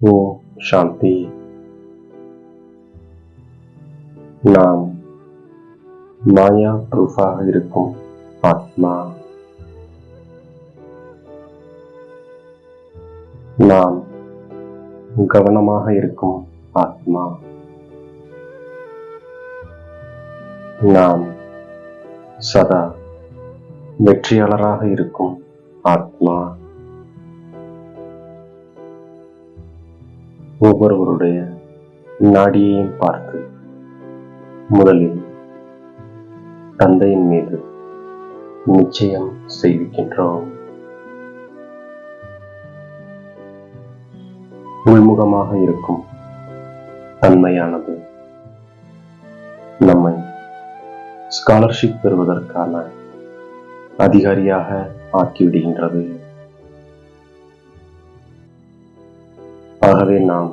ஓ சாந்தி. நாம் மாயா ப்ரூஃபாக இருக்கும் ஆத்மா. நாம் கவனமாக இருக்கும் ஆத்மா. நாம் சதா வெற்றியாளராக இருக்கும் ஆத்மா. ஒவ்வொருவருடைய நாடியையும் பார்த்து முதலில் தந்தையின் மீது நிச்சயம் செய்விக்கின்றோம் உள்முகமாக இருக்கும் தன்மையானது நம்மை ஸ்காலர்ஷிப் பெறுவதற்கான அதிகாரியாக ஆக்கிவிடுகின்றது. ஆகவே நாம்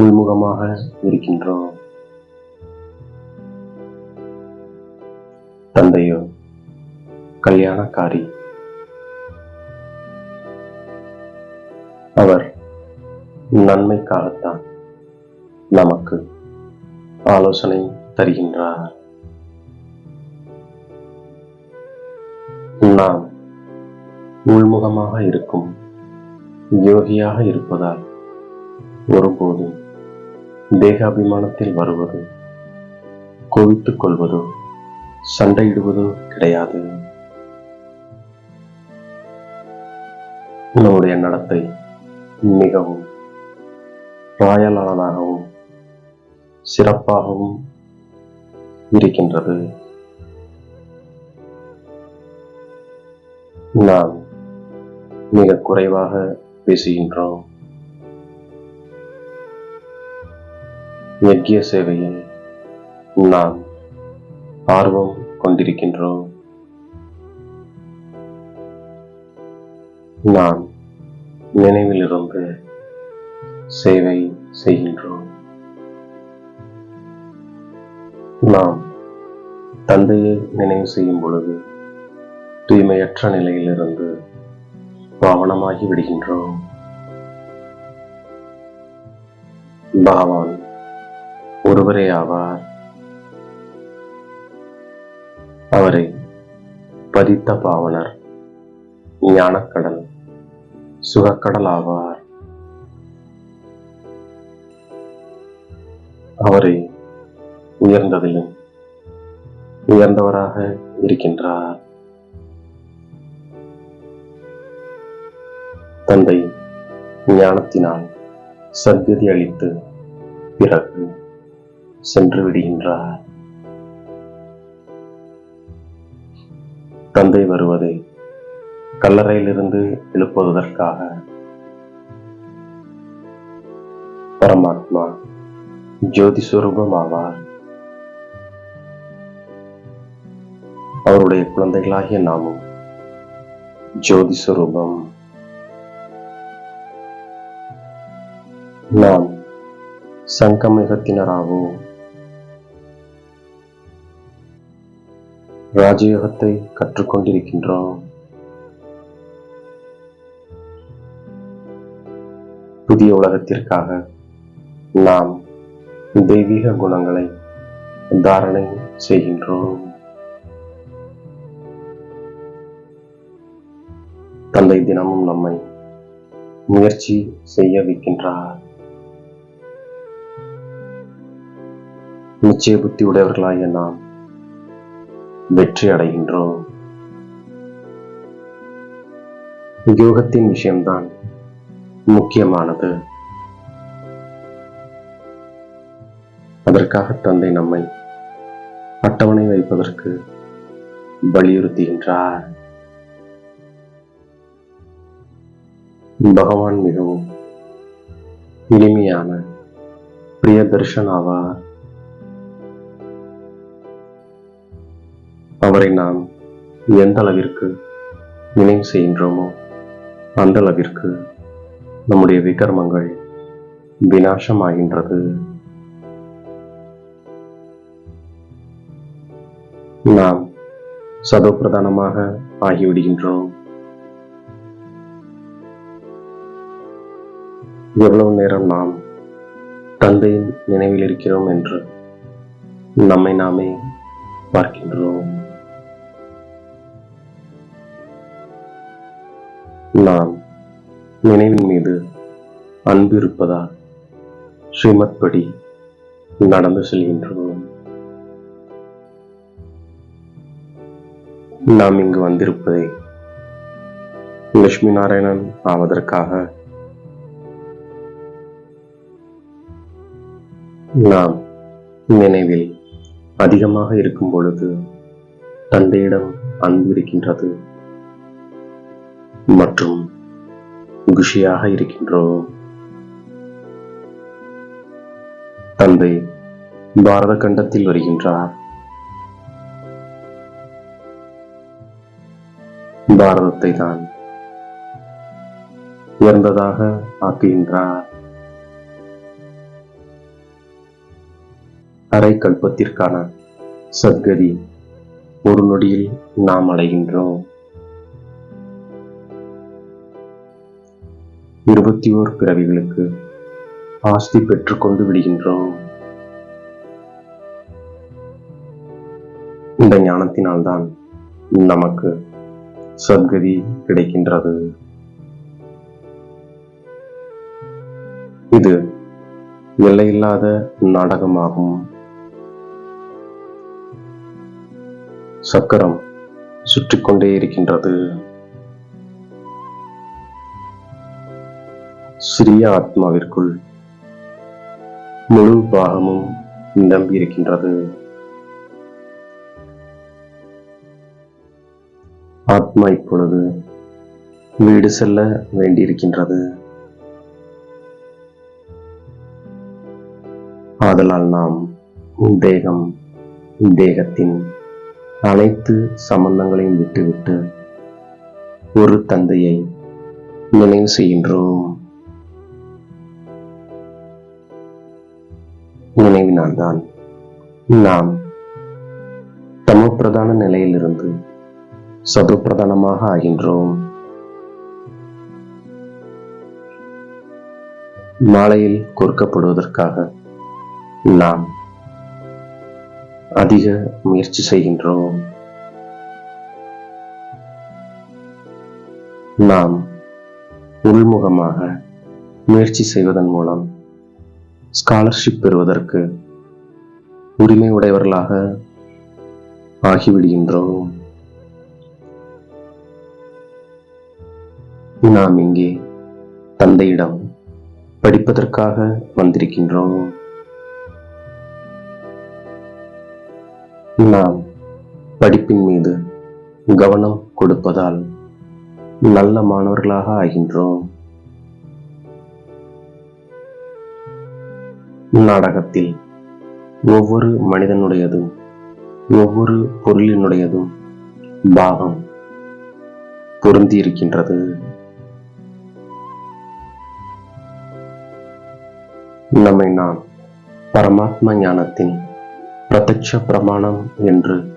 உள்முகமாக இருக்கின்றோம். தந்தையோ கல்யாணக்காரி அவர் நன்மை காலத்தான் நமக்கு ஆலோசனை தருகின்றார். நாம் உள்முகமாக இருக்கும் யோகியாக இருப்பதால் ஒருபோதும் தேகாபிமானத்தில் வருவது கோவித்துக் கொள்வதோ சண்டையிடுவதோ கிடையாது. நம்முடைய நடத்தை மிகவும் ராயலானதாகவும் சிறப்பாகவும் இருக்கின்றது. நாம் மிக குறைவாக பேசுகின்றோம். யஜ்ய சேவையில் நாம் ஆர்வம் கொண்டிருக்கின்றோம். நாம் நினைவிலிருந்து சேவை செய்கின்றோம். நாம் தந்தையை நினைவு செய்யும் பொழுது தூய்மையற்ற நிலையிலிருந்து பாவனமாகி விடுகின்றோம். பகவான் ஒருவரே ஆவார். அவரை பதித்த பாவனர் ஞானக்கடல் சுகக்கடல் ஆவார். அவரை உயர்ந்ததிலும் உயர்ந்தவராக இருக்கின்றார். தந்தை ஞானத்தினால் சத்கதி அளித்து பிறகு சென்று விடுகின்றார். தந்தை வருவதை கல்லறையிலிருந்து எழுப்புவதற்காக பரமாத்மா ஜோதி சுரூபம் ஆவார் அவருடைய குழந்தைகளாகிய நாமும் ஜோதி சுரூபம். நாம் சங்கமிகத்தினராவோம் ராஜயோகத்தை கற்றுக்கொண்டிருக்கின்றோம். புதிய உலகத்திற்காக நாம் தெய்வீக குணங்களை தாரணை செய்கின்றோம். தந்தை தினமும் நம்மை முயற்சி செய்ய வைக்கின்றார். நிச்சய புத்தி உடையவர்களாகிய நாம் வெற்றி அடைகின்றோம் யோகத்தின் விஷயம்தான் முக்கியமானது. அதற்காக தந்தை நம்மை அட்டவணை வைப்பதற்கு வலியுறுத்துகின்றார். பகவான் மிகவும் இனிமையான பிரியதர்ஷன் ஆவார். அவரை நாம் எந்த அளவிற்கு நினைவு செய்கின்றோமோ அந்த அளவிற்கு நம்முடைய விகர்மங்கள் வினாசமாகின்றது நாம் சதோப்பிரதானமாக ஆகிவிடுகின்றோம். எவ்வளவு நேரம் நாம் தந்தையின் நினைவில் இருக்கிறோம் என்று நம்மை நாமே பார்க்கின்றோம். நாம் நினைவின் மீது அன்பு இருப்பதால் ஸ்ரீமத் படி நடந்து செல்கின்றோம். நாம் இங்கு வந்திருப்பதை லட்சுமி நாராயணன் ஆவதற்காக நாம் நினைவில் அதிகமாக இருக்கும் பொழுது தந்தையிடம் அன்பு இருக்கின்றது. மற்றும் குஷியாக இருக்கின்றோம் தந்தை பாரத கண்டத்தில் வருகின்றார். பாரதத்தை தான் உயர்ந்ததாக ஆக்குகின்றார். அரை கல்பத்திற்கான சத்கதி ஒரு நொடியில் நாம் அடைகின்றோம் இருபத்தி ஓர் பிறவிகளுக்கு ஆஸ்தி பெற்றுக்கொண்டு விடுகின்றோம். இந்த ஞானத்தினால்தான் நமக்கு சத்கதி கிடைக்கின்றது. இது எல்லையில்லாத நாடகமாகும். சக்கரம் சுற்றிக்கொண்டே இருக்கின்றது. சிறிய ஆத்மாவிற்குள் முழு பாகமும் நிரம்பி இருக்கின்றது. ஆத்மா இப்பொழுது வீடு செல்ல வேண்டியிருக்கின்றது. ஆதலால் நாம் தேகம் தேகத்தின் அனைத்து சம்பந்தங்களையும் விட்டுவிட்டு ஒரு தந்தையை நினைவு செய்கின்றோம். நினைவினால்தான் நாம் தமப்பிரதான நிலையிலிருந்து சதுப்பிரதானமாக ஆகின்றோம். மாலையில் கொடுக்கப்படுவதற்காக நாம் அதிக முயற்சி செய்கின்றோம். நாம் உள்முகமாக முயற்சி செய்வதன் மூலம் ஸ்காலர்ஷிப் பெறுவதற்கு உரிமை உடையவர்களாக ஆகிவிடுகின்றோம். நாம் இங்கே தந்தையிடம் படிப்பதற்காக வந்திருக்கின்றோம். நாம் படிப்பின் மீது கவனம் கொடுப்பதால் நல்ல மாணவர்களாக ஆகின்றோம். நாடகத்தில் ஒவ்வொரு மனிதனுடையதும் ஒவ்வொரு பொருளினுடையதும் பாவம் பொருந்தி இருக்கின்றது நம்மை நாம் பரமாத்ம ஞானத்தின் பிரத்யட்ச பிரமாணம் என்று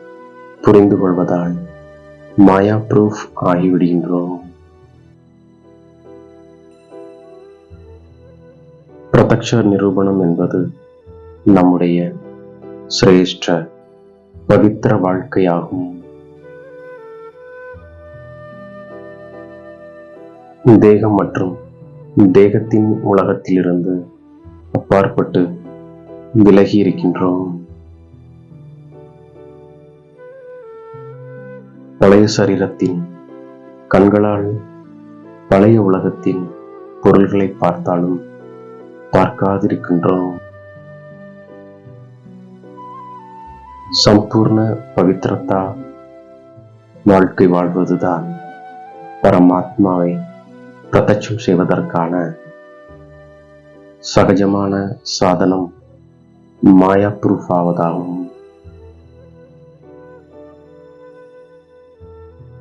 புரிந்து கொள்வதால் மாயா ப்ரூஃப் ஆகிவிடுகின்றோம். பிரத்யக்ஷ நிரூபணம் என்பது நம்முடைய சிரேஷ்ட பவித்திர வாழ்க்கையாகும். தேகம் மற்றும் தேகத்தின் உலகத்திலிருந்து அப்பாற்பட்டு விலகி இருக்கின்றோம். பழைய சரீரத்தின் கண்களால் பழைய உலகத்தின் பொருள்களை பார்த்தாலும் பார்க்காதிருக்கின்றோம். சம்பூர்ண பவித்திரத்தா வாழ்க்கை வாழ்வதுதான் பரமாத்மாவை பிரதட்சம் செய்வதற்கான சகஜமான சாதனம் மாயா ப்ரூஃப் ஆவதாகும்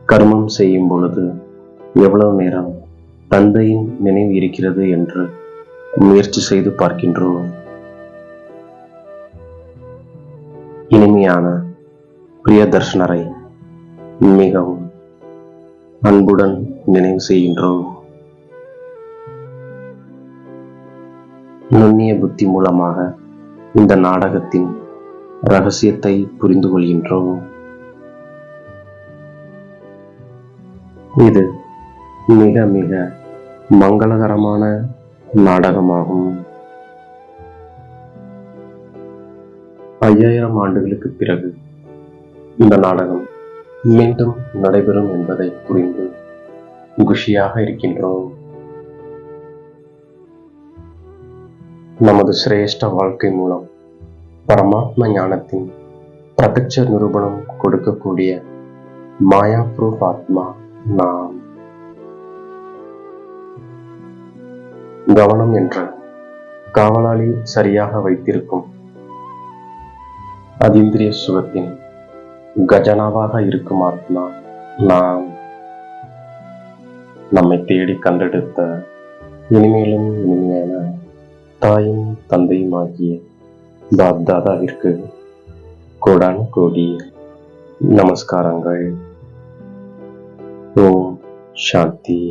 கர்மம் செய்யும் பொழுது எவ்வளவு நேரம் தந்தையின் நினைவு இருக்கிறது என்று முயற்சி செய்து பார்க்கின்றோம். இனிமையான பிரியதர்ஷனரை மிகவும் அன்புடன் நினைவு செய்கின்றோம். நுண்ணிய புத்தி மூலமாக இந்த நாடகத்தின் ரகசியத்தை புரிந்து கொள்கின்றோம். இது மிக மிக மங்களகரமான நாடகமாகும். ஐயாயிரம் ஆண்டுகளுக்கு பிறகு இந்த நாடகம் மீண்டும் நடைபெறும் என்பதை புரிந்து குஷியாக இருக்கின்றோம். நமது சிரேஷ்ட வாழ்க்கை மூலம் பரமாத்ம ஞானத்தின் பிரத்யட்ச நிரூபணம் கொடுக்கக்கூடிய மாயா ப்ரூஃப் ஆத்மா நாம். கவனம் என்ற காவலாளி சரியாக வைத்திருக்கும். அதீந்திரிய சுகத்தின் கஜனாவாக இருக்கும் ஆத்மா நாம் நம்மை தேடி கண்டெடுத்த இனிமேலும் இனிமையான தாயும் தந்தையும் ஆகிய பாப்தாதாவிற்கு கோடான கோடி நமஸ்காரங்கள். ஓம் சாந்தி.